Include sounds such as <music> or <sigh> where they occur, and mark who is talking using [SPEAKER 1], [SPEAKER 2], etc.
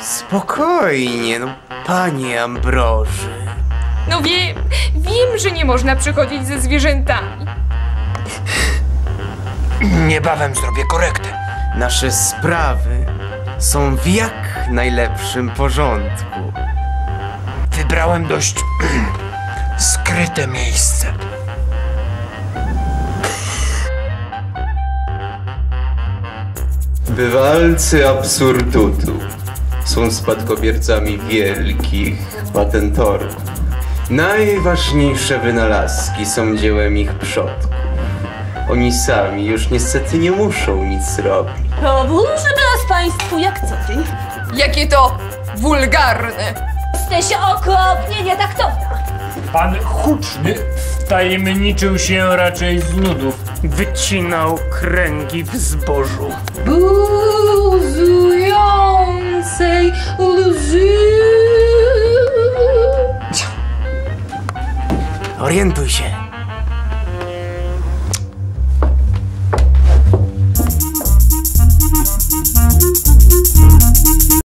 [SPEAKER 1] Spokojnie, no panie Ambroży.
[SPEAKER 2] No wiem, wiem, że nie można przychodzić ze zwierzętami.
[SPEAKER 3] Niebawem zrobię korektę.
[SPEAKER 1] Nasze sprawy są w jak najlepszym porządku.
[SPEAKER 3] Wybrałem dość <clears throat> skryte miejsce.
[SPEAKER 1] Bywalcy absurdutu są spadkobiercami wielkich patentorów. Najważniejsze wynalazki są dziełem ich przodków. Oni sami już niestety nie muszą nic robić.
[SPEAKER 4] Powórzmy nas państwu jak co dzień.
[SPEAKER 2] Jakie to wulgarne.
[SPEAKER 4] Jesteś okropnie nietaktowna.
[SPEAKER 5] Pan Huczny wtajemniczył się raczej z nudów.
[SPEAKER 6] Wycinał kręgi w zbożu.
[SPEAKER 4] Buzującej
[SPEAKER 1] Orientuj się.